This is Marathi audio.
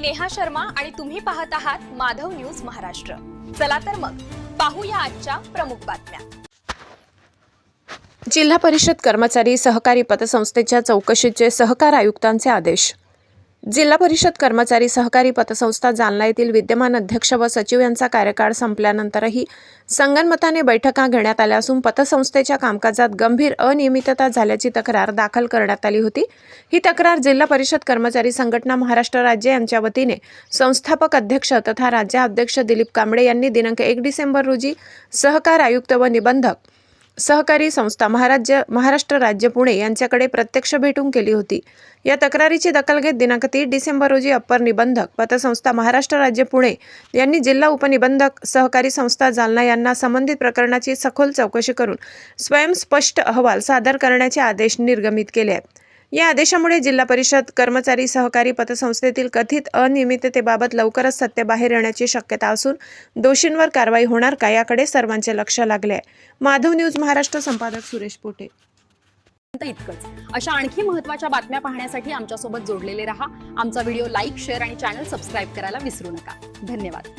मी नेहा शर्मा आणि तुम्ही पाहत आहात माधव न्यूज महाराष्ट्र. चला तर मग पाहूया आजच्या प्रमुख बातम्या. जिल्हा परिषद कर्मचारी सहकारी पतसंस्थेच्या चौकशीचे सहकार आयुक्तांचे आदेश. जिल्हा परिषद कर्मचारी सहकारी पतसंस्था जालना येथील विद्यमान अध्यक्ष व सचिव यांचा कार्यकाळ संपल्यानंतरही संगनमताने बैठका घेण्यात आल्या असून पतसंस्थेच्या कामकाजात गंभीर अनियमितता झाल्याची तक्रार दाखल करण्यात आली होती. ही तक्रार जिल्हा परिषद कर्मचारी संघटना महाराष्ट्र राज्य यांच्या वतीने संस्थापक अध्यक्ष तथा राज्याध्यक्ष दिलीप कांबळे यांनी दिनांक एक डिसेंबर रोजी सहकार आयुक्त व निबंधक सहकारी संस्था महाराज्य महाराष्ट्र राज्य पुणे यांच्याकडे प्रत्यक्ष भेटून केली होती. या तक्रारीची दखल घेत दिनांक तीस डिसेंबर रोजी अप्पर निबंधक पतसंस्था महाराष्ट्र राज्य पुणे यांनी जिल्हा उपनिबंधक सहकारी संस्था जालना यांना संबंधित प्रकरणाची सखोल चौकशी करून स्वयंस्पष्ट अहवाल सादर करण्याचे आदेश निर्गमित केले आहेत. या आदेशामुळे जिल्हा परिषद कर्मचारी सहकारी पतसंस्थेतील कथित अनियमिततेबाबत लवकरच सत्य बाहेर येण्याची शक्यता असून दोषींवर कारवाई होणार का याकडे सर्वांचे लक्ष लागले आहे. माधव न्यूज महाराष्ट्र संपादक सुरेश पोटे. इतकंच. अशा आणखी महत्त्वाच्या बातम्या पाहण्यासाठी आमच्यासोबत जोडलेले रहा. आमचा व्हिडिओ लाईक शेअर आणि चॅनल सबस्क्राईब करायला विसरू नका. धन्यवाद.